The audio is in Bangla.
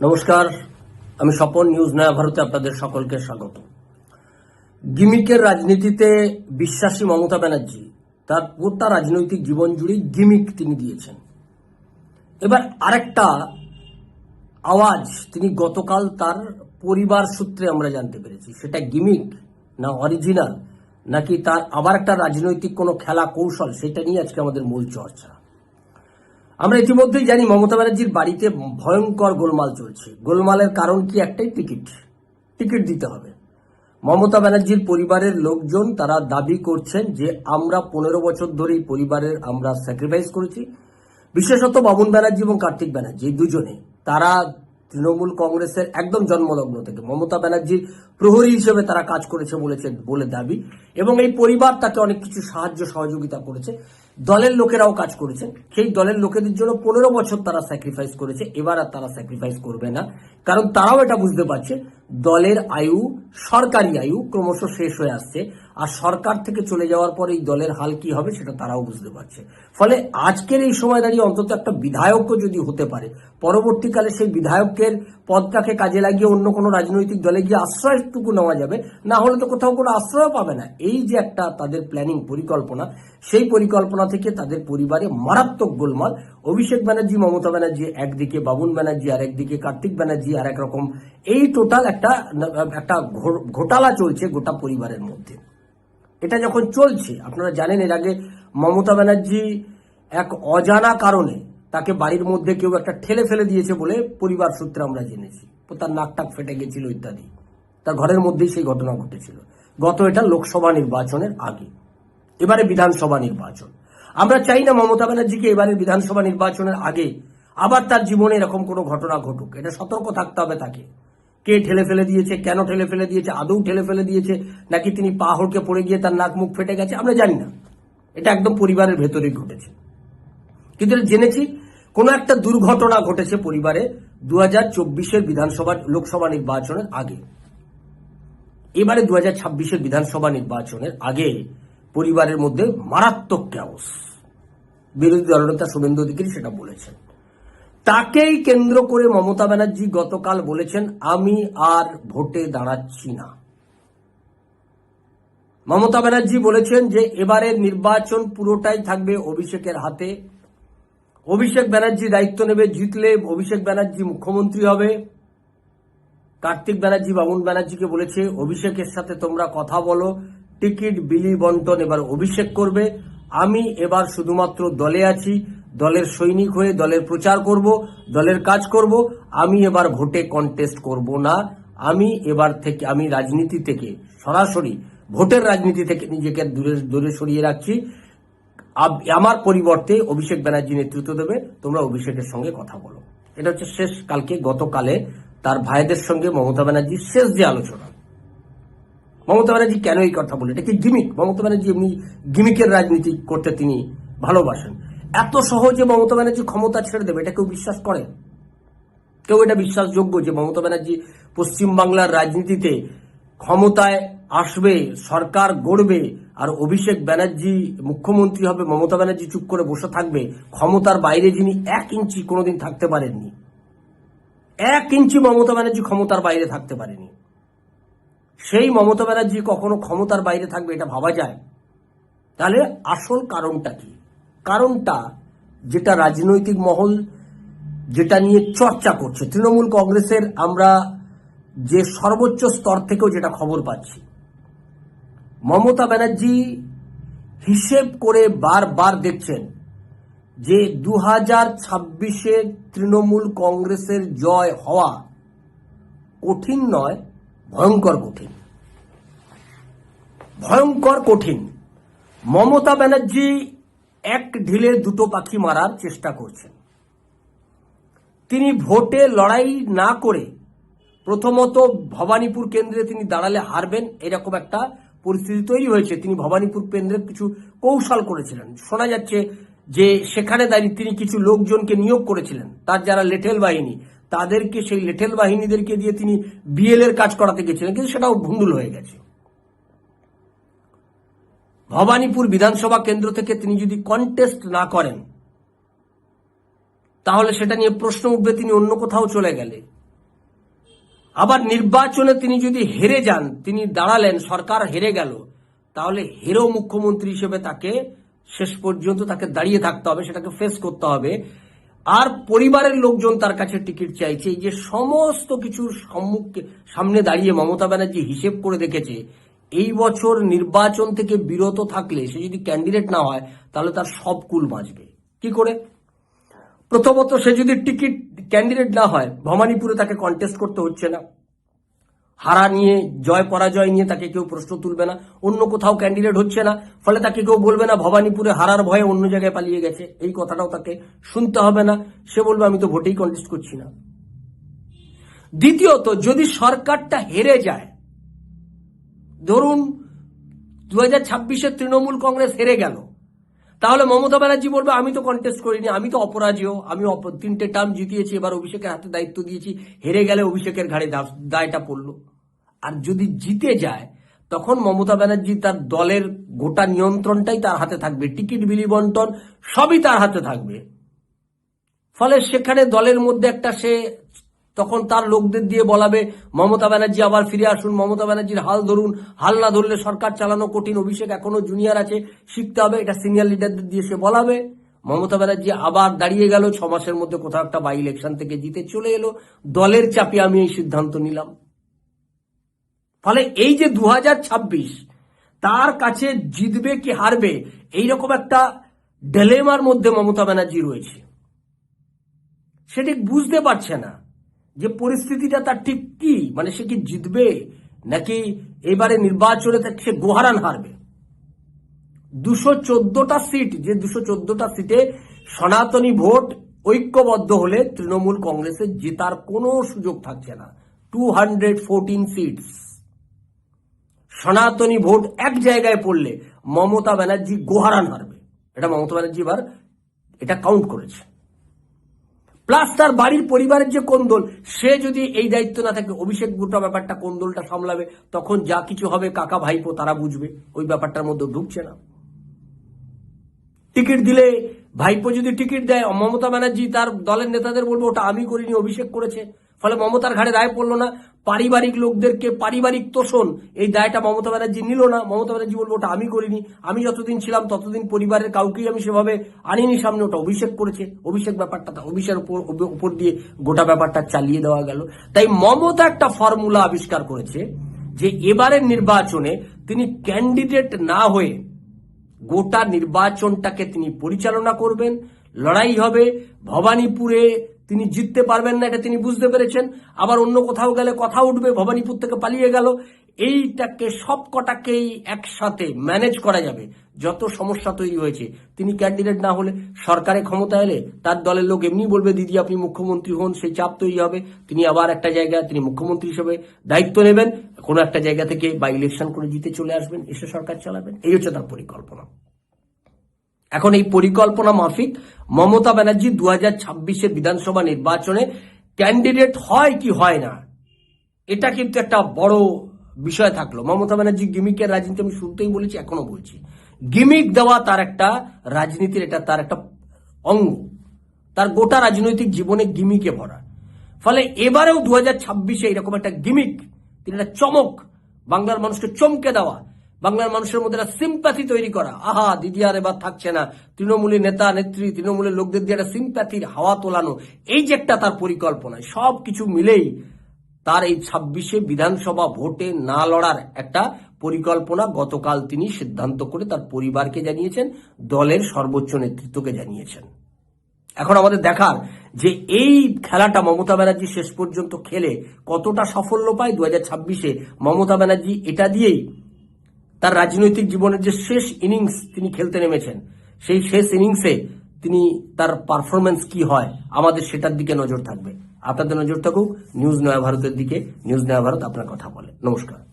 নমস্কার, আমি স্বপন নিউজ নয়া ভারতে আপনাদের সকলকে স্বাগত। গিমিকের রাজনীতিতে বিশ্বাসী মমতা ব্যানার্জি, তার গোটা রাজনৈতিক জীবন জুড়ে গিমিক তিনি দিয়েছেন। এবার আরেকটা আওয়াজ তিনি গতকাল তার পরিবার সূত্রে আমরা জানতে পেরেছি, সেটা গিমিক না অরিজিনাল, নাকি তার আবার একটা রাজনৈতিক কোনো খেলা কৌশল সেটা নিয়ে আজকে আমাদের মূল চর্চা। আমরা ইতিমধ্যেই জানি মমতা ব্যানার্জির বাড়িতে ভয়ঙ্কর গোলমাল চলছে। গোলমালের কারণ কি? একটাই টিকিট। টিকিট দিতে হবে। মমতা ব্যানার্জির পরিবারের লোকজন তারা দাবি করছেন যে আমরা পনেরো বছর ধরে এই পরিবারের আমরা স্যাক্রিফাইস করেছি। বিশেষত বাবুন ব্যানার্জি এবং কার্তিক ব্যানার্জি দুজনে। তারা তৃণমূল কংগ্রেসের একদম জন্মলগ্ন থেকে। মমতা ব্যানার্জির প্রহরী হিসেবে তারা কাজ করেছে বলেছে বলে দাবি। এবং এই পরিবার তাকে অনেক কিছু সাহায্য, সহযোগিতা করেছে। দলের লোকেরাও কাজ করেছে। সেই দলের লোকেদের জন্য পনেরো বছর তারা স্যাক্রিফাইস করেছে। এবার আর তারা স্যাক্রিফাইস করবে না। কারণ তারাও এটা বুঝতে পারছে, দলের আয়ু, সরকারি আয়ু ক্রমশ শেষ হয়ে আসছে। আর সরকার থেকে চলে যাওয়ার পর এই দলের হাল কি হবে সেটা তারাও বুঝতে পারছে। ফলে আজকের এই সময় দাঁড়িয়ে অন্তত একটা বিধায়কও যদি হতে পারে, পরবর্তীকালে সেই বিধায়কের পদটাকে কাজে লাগিয়ে অন্য কোনো রাজনৈতিক দলে গিয়ে আশ্রয়টুকু নেওয়া যাবে, না হলে তো কোথাও কোনো আশ্রয় পাবে না। এই যে একটা তাদের প্ল্যানিং পরিকল্পনা, সেই পরিকল্পনা থেকে তাদের পরিবারে মারাত্মক গোলমাল। অভিষেক ব্যানার্জি, মমতা ব্যানার্জি একদিকে, বাবুন ব্যানার্জি আর একদিকে কার্তিক ব্যানার্জি আর একরকম এই টোটাল একটা একটা ঘোটালা চলছে গোটা পরিবারের মধ্যে। এটা যখন চলছে, আপনারা জানেন এর আগে মমতা ব্যানার্জি এক অজানা কারণে তাকে বাড়ির মধ্যে কেউ একটা ঠেলে ফেলে দিয়েছে বলে পরিবার সূত্রে আমরা জেনেছি। তার নাক টাক ফেটে গেছিল ইত্যাদি। তার ঘরের মধ্যেই সেই ঘটনা ঘটেছিল। গত এটা লোকসভা নির্বাচনের আগে। এবারে বিধানসভা নির্বাচন। আমরা চাই না মমতা ব্যানার্জিকে এবারে বিধানসভা নির্বাচনের আগে আবার তার জীবনে এরকম কোনো ঘটনা ঘটুক। এটা সতর্ক থাকতে হবে তাকে। কে ঠেলে ফেলে দিয়েছে, কেন ঠেলে ফেলে দিয়েছে, আদৌ ঠেলে ফেলে দিয়েছে, নাকি তিনি পা হড়কে পড়ে গিয়ে তার নাক মুখ ফেটে গেছে, আমরা জানি না। এটা একদম পরিবারের ভেতরে ঘটেছে। কিন্তু জেনেছি, কোনো একটা দুর্ঘটনা ঘটেছে পরিবারে দু হাজার চব্বিশের বিধানসভা লোকসভা নির্বাচনের আগে। এবারে দু হাজার ছাব্বিশের বিধানসভা নির্বাচনের আগে পরিবারের মধ্যে মারাত্মক ক্যাওস বিরোধী দলনেতা শুভেন্দু অধিকারী সেটা বলেছেন। তাকেই কেন্দ্র করে মমতা ব্যানার্জি গতকাল বলেছেন, আমি আর ভোটে দাঁড়াচ্ছি না। মমতা ব্যানার্জি বলেছেন যে, এবারের নির্বাচন পুরোটাই থাকবে অভিষেকের হাতে। অভিষেক ব্যানার্জি দায়িত্ব নেবে, জিতলে অভিষেক ব্যানার্জি মুখ্যমন্ত্রী হবে। কার্তিক ব্যানার্জি বাবুন ব্যানার্জিকে বলেছে, অভিষেকের সাথে তোমরা কথা বলো, টিকিট, বিলি, বন্টন এবার অভিষেক করবে। আমি এবার শুধুমাত্র দলে আছি দলের সৈনিক হয়ে দলের প্রচার করব, দলের কাজ করব, আমি এবার ভোটে কন্টেস্ট করব না, আমি এবার থেকে, আমি রাজনীতি থেকে, সরাসরি ভোটের রাজনীতি থেকে নিজেকে দূরে দূরে সরিয়ে রাখছি। আমার পরিবর্তে অভিষেক ব্যানার্জি নেতৃত্ব দেবে, তোমরা অভিষেকের সঙ্গে কথা বলো। এটা হচ্ছে শেষ কালকে, গতকালে তার ভাইদের সঙ্গে মমতা ব্যানার্জির শেষ যে আলোচনা। মমতা ব্যানার্জি কেন এই কথা বলে? এটা কি গিমিক মমতা ব্যানার্জি এমনি গিমিকের রাজনীতি করতে তিনি ভালোবাসেন। এত সহজে মমতা ব্যানার্জি ক্ষমতা ছেড়ে দেবে, এটা কেউ বিশ্বাস করে? কেউ এটা বিশ্বাসযোগ্য যে মমতা ব্যানার্জি পশ্চিমবাংলার রাজনীতিতে ক্ষমতায় আসবে, সরকার গড়বে, আর অভিষেক ব্যানার্জি মুখ্যমন্ত্রী হবে, মমতা ব্যানার্জি চুপ করে বসে থাকবে, ক্ষমতার বাইরে যিনি এক ইঞ্চি কোনোদিন থাকতে পারেননি। এক ইঞ্চি মমতা ব্যানার্জি ক্ষমতার বাইরে থাকতে পারেনি। সেই মমতা ব্যানার্জি কখনো ক্ষমতার বাইরে থাকবে, এটা ভাবা যায়। তাহলে আসল কারণটা কি? কারণটা যেটা রাজনৈতিক মহল যেটা নিয়ে চর্চা করছে। তৃণমূল কংগ্রেসের আমরা যে সর্বোচ্চ স্তর থেকেও যেটা খবর পাচ্ছি, মমতা ব্যানার্জি হিসেব করে বারবার দেখছেন যে দু হাজার ছাব্বিশে তৃণমূল কংগ্রেসের জয় হওয়া কঠিন নয়, ভয়ঙ্কর কঠিন। ভয়ঙ্কর কঠিন। মমতা ব্যানার্জি এক ঢিলে দুটো পাখি মারার চেষ্টা করছেন। তিনি ভোটে লড়াই না করে প্রথমত ভবানীপুর কেন্দ্রে তিনি দাঁড়ালে হারবেন, এরকম একটা পরিস্থিতি তৈরি হয়েছে। তিনি ভবানীপুর কেন্দ্রে কিছু কৌশল করেছিলেন। শোনা যাচ্ছে যে সেখানে দাঁড়িয়ে তিনি কিছু লোকজনকে নিয়োগ করেছিলেন। তার যারা লেঠেল বাহিনী, তাদেরকে সেই লেঠেল বাহিনীদেরকে দিয়ে তিনি বিএল এর কাজ করাতে গেছিলেন, কিন্তু সেটাও ভুন্ডুল হয়ে গেছে। ভবানীপুর বিধানসভা কেন্দ্র থেকে তিনি যদি কন্টেস্ট না করেন, তাহলে সেটা নিয়ে প্রশ্ন উঠবে, তিনি অন্য কোথাও চলে গেলে। আবার নির্বাচনে তিনি যদি হেরে যান, তিনি দাঁড়ালেন, সরকার হেরে গেল, তাহলে হেরো মুখ্যমন্ত্রী হিসেবে তাকে শেষ পর্যন্ত তাকে দাঁড়িয়ে থাকতে হবে, সেটাকে ফেস করতে হবে। আর পরিবারের লোকজন তার কাছে টিকিট চাইছে, এই যে সমস্ত কিছুর সম্মুখে সামনে দাঁড়িয়ে মমতা ব্যানার্জি হিসেব করে দেখেছে এই বছর নির্বাচন থেকে বিরত থাকলে সে যদি ক্যান্ডিডেট না হয়, তাহলে তার সব কুল বাঁচবে। কি করে? প্রথমত সে যদি টিকিট ক্যান্ডিডেট না হয়, ভবানীপুরে তাকে কন্টেস্ট করতে হচ্ছে না। হারা নিয়ে, জয় পরাজয় নিয়ে তাকে কেউ প্রশ্ন তুলবে না। অন্য কোথাও ক্যান্ডিডেট হচ্ছে না, ফলে তাকে কেউ বলবে না, ভবানীপুরে হারার ভয়ে অন্য জায়গায় পালিয়ে গেছে। এই কথাটাও তাকে শুনতে হবে না। সে বলবে, আমি তো ভোটেই কন্টেস্ট করছি না। দ্বিতীয়ত, যদি সরকারটা হেরে যায় ধরুন দু হাজার ছাব্বিশে তৃণমূল কংগ্রেস হেরে গেল। তাহলে মমতা ব্যানার্জি বলবে, আমি তো কন্টেস্ট করিনি, আমি তো অপরাজেয়, আমি তিনটে টার্ম জিতিয়েছি, এবার অভিষেকের হাতে দায়িত্ব দিয়েছি, হেরে গেলে অভিষেকের ঘাড়ে দায়টা পড়ল। আর যদি জিতে যায়, তখন মমতা ব্যানার্জি তার দলের গোটা নিয়ন্ত্রণটাই তার হাতে থাকবে, টিকিট, বিলি বন্টন, সবই তার হাতে থাকবে। ফলে সেখানে দলের মধ্যে একটা সে তখন তার লোকদের দিয়ে বলাবে, মমতা ব্যানার্জি আবার ফিরে আসুন, মমতা ব্যানার্জির হাল ধরুন। হাল না ধরলে সরকার চালানো কঠিন অভিষেক এখনও জুনিয়র আছে, শিখতে হবে, এটা সিনিয়র লিডারদের দিয়ে সে বলাবে। মমতা ব্যানার্জি আবার দাঁড়িয়ে গেল, ছ মাসের মধ্যে কোথাও একটা বাই ইলেকশন থেকে জিতে চলে এলো। দলের চাপে আমি এই সিদ্ধান্ত নিলাম। ফলে এই যে দু হাজার ছাব্বিশ, তার কাছে জিতবে কি হারবে, এইরকম একটা ডেলেমার মধ্যে মমতা ব্যানার্জি রয়েছে। সে ঠিক বুঝতে পারছে না। যে পরিস্থিতিটা তার ঠিক কি? মানে সে কি জিতবে নাকি এবারে নির্বাচনে সে গোহারান হারবে? দুশো চোদ্দটা সিট, যে দুশো চোদ্দটা সিটে সনাতনী ভোট ঐক্যবদ্ধ হলে তৃণমূল কংগ্রেসের জেতার কোনো সুযোগ থাকছে না। টু হান্ড্রেড সিটস সনাতনী ভোট এক জায়গায় পড়লে মমতা ব্যানার্জি গোহারান হারবে। এটা মমতা ব্যানার্জি এবার, এটা কাউন্ট করেছে। প্লাস তার বাড়ির পরিবারের যে কোন্দল সে যদি এই দায়িত্ব না থাকে, অভিষেক গোটা ব্যাপারটা কোন্দলটা সামলাবে, তখন যা কিছু হবে কাকা ভাইপো তারা বুঝবে। ওই ব্যাপারটার মধ্যে ঢুকছে না। টিকিট দিলে ভাইপো যদি টিকিট দেয়, মমতা ব্যানার্জি তার দলের নেতাদের বলব, ওটা আমি করিনি, অভিষেক করেছে। ফলে মমতার ঘাড়ে দায় পড়ল না। পারিবারিক লোকদেরকে পারিবারিক তোষণ, এই দায়টা মমতা ব্যানার্জি নিল না। মমতা ব্যানার্জি বলব ওটা আমি করিনি। আমি যতদিন ছিলাম ততদিন পরিবারের কাউকেই আমি সেভাবে আনিনি সামনে। ওটা অভিষেক করেছে। অভিষেক ব্যাপারটা তা অভিষেক উপর উপর দিয়ে গোটা ব্যাপারটা চালিয়ে দেওয়া গেল। তাই মমতা একটা ফর্মুলা আবিষ্কার করেছে যে এবারের নির্বাচনে তিনি ক্যান্ডিডেট না হয়ে গোটা নির্বাচনটাকে তিনি পরিচালনা করবেন। লড়াই হবে ভবানীপুরে তিনি জিততে পারবেন না, এটা তিনি বুঝতে পেরেছেন। আবার অন্য কোথাও গেলে কথা উঠবে, ভবানীপুর থেকে পালিয়ে গেল। এইটাকে সব কটাকেই একসাথে ম্যানেজ করা যাবে। যত সমস্যা তৈরি হয়েছে, তিনি ক্যান্ডিডেট না হলে সরকারে ক্ষমতা এলে তার দলের লোক এমনি বলবে, দিদি, আপনি মুখ্যমন্ত্রী হন, সেই চাপ তৈরি হবে। তিনি আবার একটা জায়গায়, তিনি মুখ্যমন্ত্রী হিসেবে দায়িত্ব নেবেন। কোনো একটা জায়গা থেকে বা ইলেকশন করে জিতে চলে আসবেন, এসে সরকার চালাবেন। এই হচ্ছে তার পরিকল্পনা। এখন এই পরিকল্পনা মাফিক। মমতা ব্যানার্জি দু হাজার ছাব্বিশে বিধানসভা নির্বাচনে ক্যান্ডিডেট হয় কি হয় না, এটা কিন্তু একটা বড় বিষয় থাকল। মমতা ব্যানার্জি গিমিকের রাজনীতি আমি শুরুতেই বলেছি এখনও বলছি। গিমিক দেওয়া তার একটা রাজনীতির এটা তার একটা অঙ্গ। তার গোটা রাজনৈতিক জীবনে গিমিকে ভরা। ফলে এবারেও দু হাজার ছাব্বিশে এরকম একটা গিমিক, তিনি একটা চমক, বাংলার মানুষকে চমকে দেওয়া বাংলার মানুষের মধ্যে একটা সিম্প্যাথি তৈরি করা। আহা, দিদি আর এবার থাকছে না। তৃণমূলের নেতা, নেত্রী, তৃণমূলের লোকদের দিয়ে একটা সিম্প্যাথির হাওয়া তোলানো, এই যে একটা তার পরিকল্পনা, সব কিছু মিলেই তার এই ছাব্বিশে বিধানসভা ভোটে না লড়ার একটা পরিকল্পনা গতকাল তিনি সিদ্ধান্ত করে তার পরিবারকে জানিয়েছেন, দলের সর্বোচ্চ নেতৃত্বকে জানিয়েছেন। এখন আমাদের দেখার যে এই খেলাটা মমতা ব্যানার্জি শেষ পর্যন্ত খেলে কতটা সাফল্য পায় দু হাজার ছাব্বিশে, মমতা ব্যানার্জি এটা দিয়েই তার রাজনৈতিক জীবনের যে শেষ ইনিংস তিনি খেলতে নেমেছেন, সেই শেষ ইনিংসে তিনি তার পারফরমেন্স কি হয়, আমাদের সেটার দিকে নজর থাকবে। আপনাদের নজর থাকুক, নিউজ নয়া ভারতের দিকে, নিউজ নয়া ভারত আপনার কথা বলে। নমস্কার।